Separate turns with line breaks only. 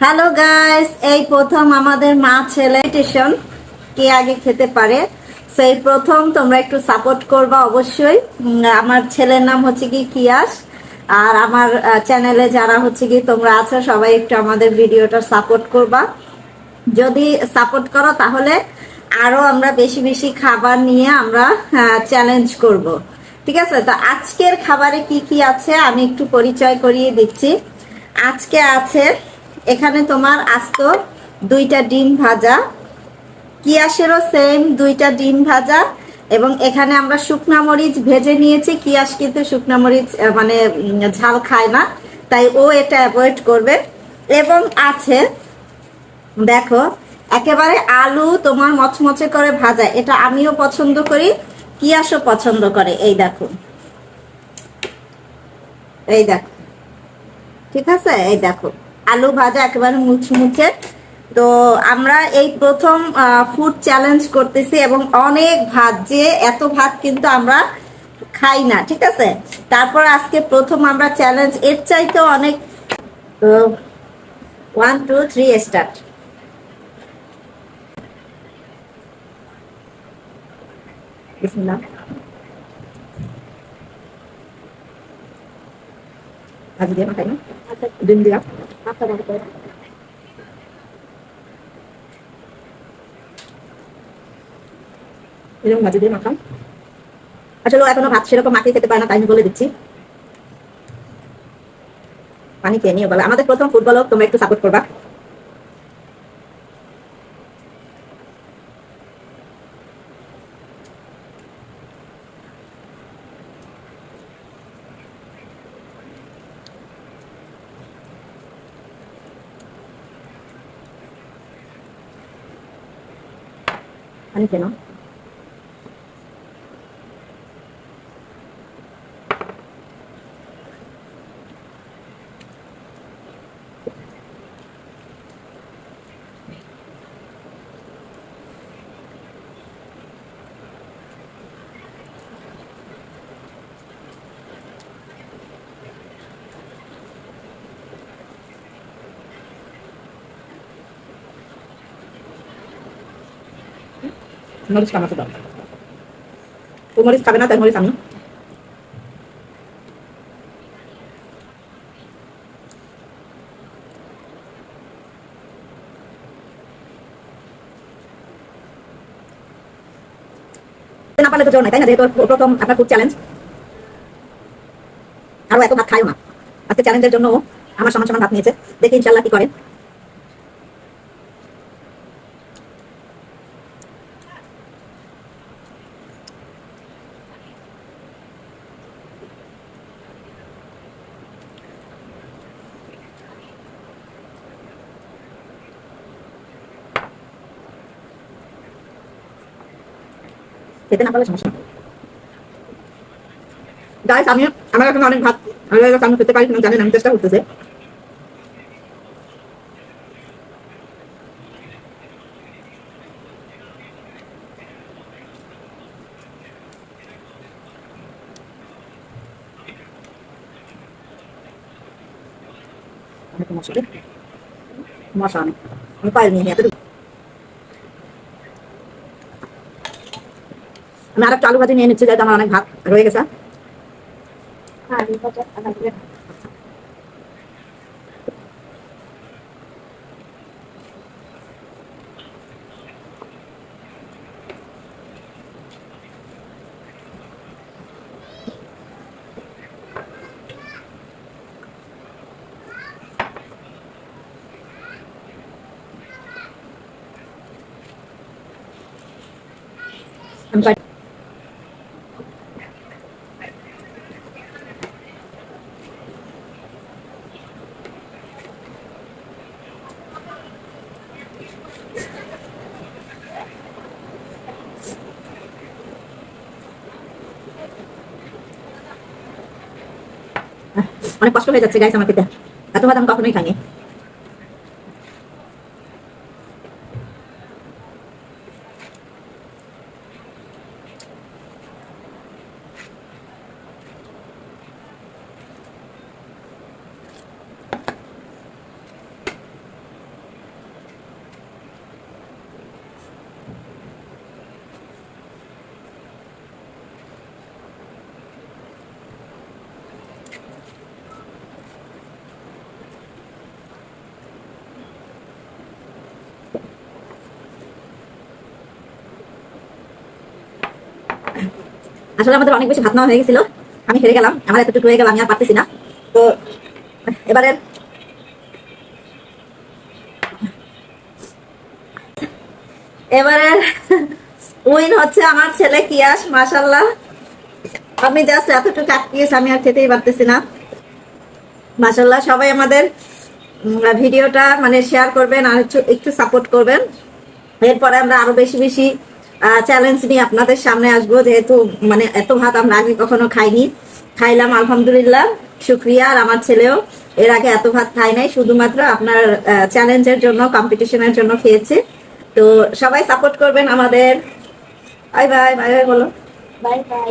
Hello guys এই প্রথম আমাদের মা ছেলে স্টেশন কে আগে খেতে পারে। সেই প্রথম তোমরা একটু সাপোর্ট করবা অবশ্যই। আমার ছেলের নাম হচ্ছে কি কিয়াস। আর আমার চ্যানেলে যারা হচ্ছে কি তোমরা আছো, সবাই একটু আমাদের ভিডিওটা সাপোর্ট করবা। যদি সাপোর্ট করো, তাহলে আরও আমরা বেশি বেশি খাবার নিয়ে আমরা চ্যালেঞ্জ করব। ঠিক আছে? তো আজকের খাবারে কি কি আছে? আমি একটু পরিচয় করিয়ে দিচ্ছি। আজকে আছে এখানে তোমার আস্ত দুইটা ডিম ভাজা। কিয়াসেরও সেম দুইটা ডিম ভাজা এবং এখানে আমরা শুকনা মরিচ ভেজে নিয়েছি। কিয়াস কিন্তু শুকনা মরিচ মানে ঝাল খায় না, তাই ও এটা অ্যাভয়েড করবে। এবং আছে, দেখো, একেবারে আলু তোমার মচমচে করে ভাজা, এটা আমিও পছন্দ করি কিয়াসও পছন্দ করে। এই দেখো। এই দেখো। ঠিক আছে? এই দেখো। আলু ভাজা একেবারে মুচমুচে। তো আমরা এই প্রথম ফুড চ্যালেঞ্জ করতেছি এবং অনেক ভাত, যে এত ভাত কিন্তু আমরা খাই না, ঠিক আছে? তারপর আজকে প্রথম আমরা চ্যালেঞ্জ এর চাইতে অনেক ওয়ান টু থ্রি স্টার্ট ভাজি দিয়ে দিলাম। এরকম ভাজি দিয়ে মাখাম আসলে এখনও ভাত সেরকম মাখিয়ে খেতে পারে না, তাই আমি বলে দিচ্ছি। পানি খেয়ে নিও, বলে। আমাদের প্রথম ফুটবল হোক তোমরা একটু সাপোর্ট করবা। পানি খেয়ে মরিচ দাও। ও মরিচ খাবে না, তাই মরিচ আমি। না পারলে তো জোর নাই, তাই না? যেহেতু প্রথম আপনার ফুড চ্যালেঞ্জ আরও এত ভাত খায়ও না। আজকে চ্যালেঞ্জের জন্য আমার সমান সমান ভাত নিয়েছে। দেখি ইনশাল্লাহ কি করে। খেতে না পারলে সমস্যা গাইস আমি আমার এখন অনেক ভাত আমি আমি খেতে পারি কিনা জানি না আমি চেষ্টা করতেছি অনেক মশলা মশলা অনেক আমি পাইল নিয়ে এতটুকু আমি আর একটা আলু ভাজি নিয়ে নিচ্ছি যাতে আমার অনেক ভাত রয়ে গেছে। আমি পাই- অনেক কষ্ট হয়ে যাচ্ছে গাইস খেতে এত ভাত আমি কখনোই খাইনি। আসলে আমাদের অনেক বেশি ভাত নেওয়া হয়ে গেছিল। আমি হেরে গেলাম, আমার এতটুকু হয়ে গেল, আমি আর পারতেছি না। তো, এবারে এবারে উইন হচ্ছে আমার ছেলে কিয়াস মাশাল্লাহ আমি জাস্ট এতটুকু আটকিয়েছি আমি আর খেতেই পারতেছি না। মাশাল্লাহ সবাই আমাদের ভিডিওটা মানে শেয়ার করবেন আর একটু সাপোর্ট করবেন। এরপরে আমরা আরও বেশি বেশি চ্যালেঞ্জ নিয়ে আপনাদের সামনে আসব, যেহেতু মানে এত ভাত আমরা আগে কখনো খাইনি। খাইলাম, আলহামদুলিল্লাহ, শুক্রিয়া। আর আমার ছেলেও এর আগে এত ভাত খাই নাই, শুধুমাত্র আপনার চ্যালেঞ্জের জন্য কম্পিটিশনের জন্য খেয়েছে। তো সবাই সাপোর্ট করবেন আমাদের। বাই বাই বাই বাই বলো।
Bye bye